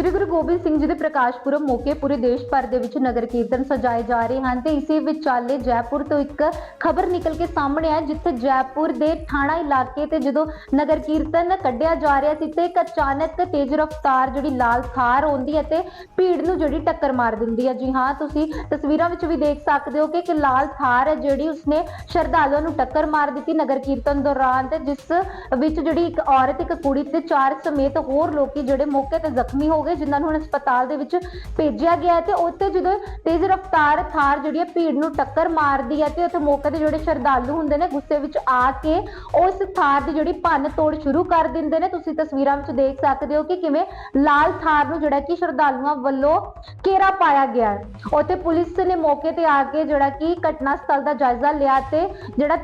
ਸ਼੍ਰੀ ਗੁਰੂ ਗੋਬਿੰਦ ਸਿੰਘ ਜੀ ਦੇ ਪ੍ਰਕਾਸ਼ ਪੁਰਬ ਮੌਕੇ ਪੂਰੇ ਦੇਸ਼ ਭਰ ਦੇ ਵਿੱਚ ਨਗਰ ਕੀਰਤਨ ਸਜਾਏ ਜਾ ਰਹੇ ਹਨ ਤੇ ਇਸੇ ਵਿਚਾਲੇ ਜੈਪੁਰ ਤੋਂ ਇੱਕ ਖਬਰ ਨਿਕਲ ਕੇ ਸਾਹਮਣੇ ਆਈ, ਜਿੱਥੇ ਜੈਪੁਰ ਦੇ ਥਾਣਾ ਇਲਾਕੇ ਤੇ ਜਦੋਂ ਨਗਰ ਕੀਰਤਨ ਕੱਢਿਆ ਜਾ ਰਿਹਾ ਸੀ ਤੇ ਇੱਕ ਅਚਾਨਕ ਤੇਜ਼ ਰਫ਼ਤਾਰ ਜਿਹੜੀ ਲਾਲ ਥਾਰ ਆਉਂਦੀ ਹੈ ਤੇ ਭੀੜ ਨੂੰ ਜਿਹੜੀ ਟੱਕਰ ਮਾਰ ਦਿੰਦੀ ਹੈ। ਜੀ ਹਾਂ, ਤੁਸੀਂ ਤਸਵੀਰਾਂ ਵਿੱਚ ਵੀ ਦੇਖ ਸਕਦੇ ਹੋ ਕਿ ਇੱਕ ਲਾਲ ਥਾਰ ਹੈ ਜਿਹੜੀ ਉਸਨੇ ਸ਼ਰਧਾਲੂਆਂ ਨੂੰ ਟੱਕਰ ਮਾਰ ਦਿੱਤੀ ਨਗਰ ਕੀਰਤਨ ਦੌਰਾਨ ਤੇ ਜਿਸ ਵਿੱਚ ਜਿਹੜੀ ਇੱਕ ਔਰਤ, ਇੱਕ ਕੁੜੀ ਤੇ ਚਾਰ ਸਮੇਤ ਹੋਰ ਲੋਕੀ ਜਿਹੜੇ ਮੌਕੇ ਤੇ ਜ਼ਖਮੀ ਹੋ ਗਏ ਜਿਨ੍ਹਾਂ ਨੂੰ ਹੁਣ ਹਸਪਤਾਲ ਦੇ ਵਿੱਚ ਭੇਜਿਆ ਗਿਆ ਹੈ ਤੇ ਉੱਥੇ ਜਦੋਂ ਤੇਜ਼ ਰਫ਼ਤਾਰ ਥਾਰ ਜਿਹੜੀ ਹੈ ਭੀੜ ਨੂੰ ਟੱਕਰ ਮਾਰਦੀ ਹੈ ਤੇ ਉੱਥੇ ਮੌਕੇ ਤੇ ਜਿਹੜੇ ਸ਼ਰਧਾਲੂ ਹੁੰਦੇ ਨੇ ਗੁੱਸੇ ਵਿੱਚ ਆ ਕੇ ਉਸ ਥਾਰ ਦੀ ਜਿਹੜੀ ਭੰਨ ਤੋੜ ਸ਼ੁਰੂ ਕਰ ਦਿੰਦੇ ਨੇ। ਤੁਸੀਂ ਤਸਵੀਰਾਂ ਵਿੱਚ ਦੇਖ ਸਕਦੇ ਹੋ ਕਿ ਕਿਵੇਂ ਲਾਲ ਥਾਰ ਨੂੰ ਜਿਹੜਾ ਕਿ ਸ਼ਰਧਾਲੂਆਂ ਵੱਲੋਂ ਘੇਰਾ ਪਾਇਆ ਗਿਆ ਉੱਥੇ ਪੁਲਿਸ ਨੇ ਮੌਕੇ ਤੇ ਆ ਕੇ ਜਿਹੜਾ ਕਿ ਘਟਨਾ ਸਥਲ ਦਾ ਜਾਇਜ਼ਾ ਲਿਆ ਤੇ ਜਿਹੜਾ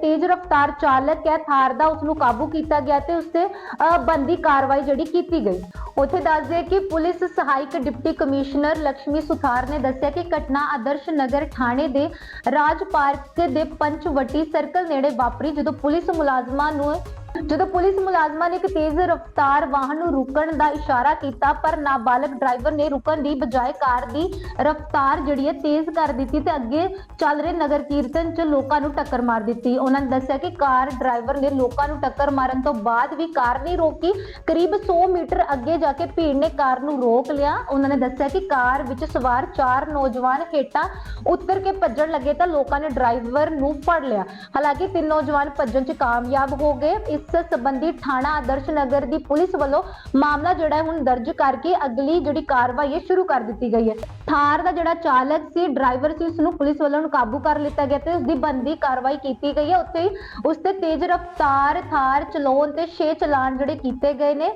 ਤੇਜ਼ ਰਫ਼ਤਾਰ ਚਾਲਕ ਹੈ ਥਾਰ ਦਾ ਉਸ ਨੂੰ ਕਾਬੂ ਕੀਤਾ ਗਿਆ ਤੇ ਉਸ ਤੇ ਅਹ, ਬੰਦੀ ਕਾਰਵਾਈ ਜਿਹੜੀ ਕੀਤੀ ਗਈ। ਉੱਥੇ ਦੱਸ ਦਈਏ ਕਿ ਪੁਲਿਸ ਸਹਾਇਕ ਡਿਪਟੀ ਕਮਿਸ਼ਨਰ ਲక్ష్ਮੀ ਸੁਥਾਰ ਨੇ ਦੱਸਿਆ ਕਿ ਘਟਨਾ ਆਦਰਸ਼ ਨਗਰ ਥਾਣੇ ਦੇ ਰਾਜ ਪਾਰਕ ਦੇ ਪੰਚਵਟੀ ਸਰਕਲ ਨੇੜੇ ਵਾਪਰੀ, ਜਦੋਂ ਪੁਲਿਸ ਮੁਲਾਜ਼ਮਾਂ ਨੂੰ ਜਦੋਂ ਪੁਲਿਸ ਮੁਲਾਜ਼ਮਾਂ ਨੇ ਇੱਕ ਤੇਜ਼ ਰਫ਼ਤਾਰ ਵਾਹਨ ਨੂੰ ਰੁਕਣ ਦਾ ਇਸ਼ਾਰਾ ਕੀਤਾ, ਪਰ ਨਾਬਾਲਗ ਡਰਾਈਵਰ ਨੇ ਰੁਕਣ ਦੀ ਬਜਾਏ ਕਾਰ ਦੀ ਰਫ਼ਤਾਰ ਜਿਹੜੀ ਹੈ ਤੇਜ਼ ਕਰ ਦਿੱਤੀ ਤੇ ਅੱਗੇ ਚੱਲ ਰਹੇ ਨਗਰ ਕੀਰਤਨ 'ਚ ਲੋਕਾਂ ਨੂੰ ਟੱਕਰ ਮਾਰ ਦਿੱਤੀ। ਉਹਨਾਂ ਨੇ ਦੱਸਿਆ ਕਿ ਕਾਰ ਡਰਾਈਵਰ ਨੇ ਲੋਕਾਂ ਨੂੰ ਟੱਕਰ ਮਾਰਨ ਤੋਂ ਬਾਅਦ ਵੀ ਕਾਰ ਨਹੀਂ ਰੋਕੀ। ਕਰੀਬ 100 ਮੀਟਰ ਅੱਗੇ ਜਾ ਕੇ ਭੀੜ ਨੇ ਕਾਰ ਨੂੰ ਰੋਕ ਲਿਆ। ਉਹਨਾਂ ਨੇ ਦੱਸਿਆ ਕਿ ਕਾਰ ਵਿੱਚ ਸਵਾਰ ਚਾਰ ਨੌਜਵਾਨ ਹੇਠਾਂ ਉਤਰ ਕੇ ਭੱਜਣ ਲੱਗੇ ਤਾਂ ਲੋਕਾਂ ਨੇ ਡਰਾਈਵਰ ਨੂੰ ਫੜ ਲਿਆ। ਹਾਲਾਂਕਿ ਤਿੰਨ ਨੌਜਵਾਨ ਭੱਜਣ 'ਚ ਕਾਮਯਾਬ ਹੋ ਗਏ। ਇਸ ਸੰਬੰਧੀ ਥਾਣਾ ਆਦਰਸ਼ ਨਗਰ ਦੀ ਪੁਲਿਸ ਵੱਲੋਂ ਮਾਮਲਾ ਜਿਹੜਾ ਹੁਣ ਦਰਜ ਕਰਕੇ ਅਗਲੀ ਜਿਹੜੀ ਕਾਰਵਾਈ ਹੈ ਸ਼ੁਰੂ ਕਰ ਦਿੱਤੀ ਗਈ ਹੈ। ਥਾਰ ਦਾ ਜਿਹੜਾ ਚਾਲਕ ਸੀ, ਡਰਾਈਵਰ ਸੀ ਉਸ ਨੂੰ ਪੁਲਿਸ ਵੱਲੋਂ ਕਾਬੂ ਕਰ ਲਿੱਤਾ ਗਿਆ ਤੇ ਉਸ ਦੀ ਬੰਦੀ ਕਾਰਵਾਈ ਕੀਤੀ ਗਈ ਹੈ। ਉੱਥੇ ਹੀ ਉਸ ਤੇ ਤੇਜ਼ ਰਫ਼ਤਾਰ ਥਾਰ ਚਲਾਉਣ ਤੇ 6 ਚਲਾਨ ਜਿਹੜੇ ਕੀਤੇ ਗਏ ਨੇ।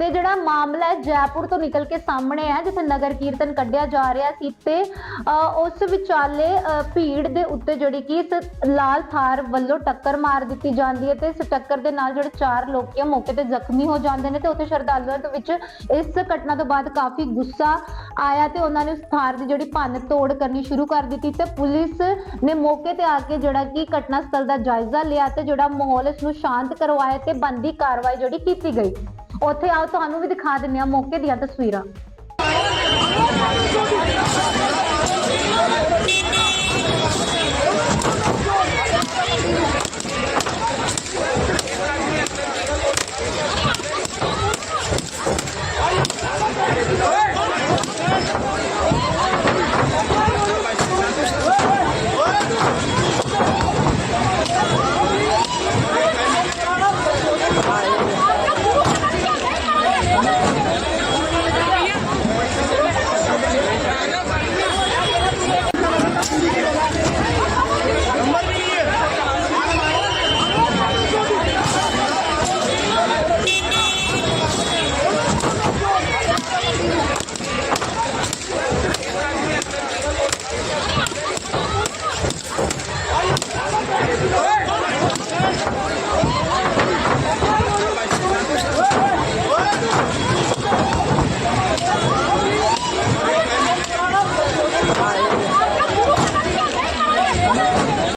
ਤੇ ਜਿਹੜਾ ਮਾਮਲਾ ਹੈ ਜੈਪੁਰ ਤੋਂ ਨਿਕਲ ਕੇ ਸਾਹਮਣੇ ਹੈ ਜਿੱਥੇ ਨਗਰ ਕੀਰਤਨ ਕੱਢਿਆ ਜਾ ਰਿਹਾ ਸੀ ਤੇ ਅ, ਉਸ ਵਿਚਾਲੇ ਭੀੜ ਦੇ ਉੱਤੇ ਜਿਹੜੀ ਕਿ ਇਸ ਲਾਲ ਥਾਰ ਵੱਲੋਂ ਟੱਕਰ ਮਾਰ ਦਿੱਤੀ ਜਾਂਦੀ ਹੈ ਤੇ ਇਸ ਟੱਕਰ ਦੇ ਨਾਲ ਜਿਹੜੇ ਚਾਰ ਲੋਕ ਆ ਮੌਕੇ ਤੇ ਜ਼ਖਮੀ ਹੋ ਜਾਂਦੇ ਨੇ ਤੇ ਉੱਥੇ ਸ਼ਰਧਾਲੂਆਂ ਦੇ ਵਿੱਚ ਇਸ ਘਟਨਾ ਤੋਂ ਬਾਅਦ ਕਾਫੀ ਗੁੱਸਾ ਆਇਆ ਤੇ ਉਹਨਾਂ ਨੇ ਉਸ ਥਾਰ ਦੀ ਜਿਹੜੀ ਭੰਨ ਤੋੜ ਕਰਨੀ ਸ਼ੁਰੂ ਕਰ ਦਿੱਤੀ ਤੇ ਪੁਲਿਸ ਨੇ ਮੌਕੇ ਤੇ ਆ ਕੇ ਜਿਹੜਾ ਕਿ ਘਟਨਾ ਸਥਲ ਦਾ ਜਾਇਜ਼ਾ ਲਿਆ ਤੇ ਜਿਹੜਾ ਮਾਹੌਲ ਇਸ ਨੂੰ ਸ਼ਾਂਤ ਕਰਵਾਇਆ ਤੇ ਬੰਦੀ ਕਾਰਵਾਈ ਜਿਹੜੀ ਕੀਤੀ ਗਈ। ਉੱਥੇ ਆਓ ਤੁਹਾਨੂੰ ਵੀ ਦਿਖਾ ਦਿੰਦੇ ਆ ਮੌਕੇ ਦੀਆਂ ਤਸਵੀਰਾਂ।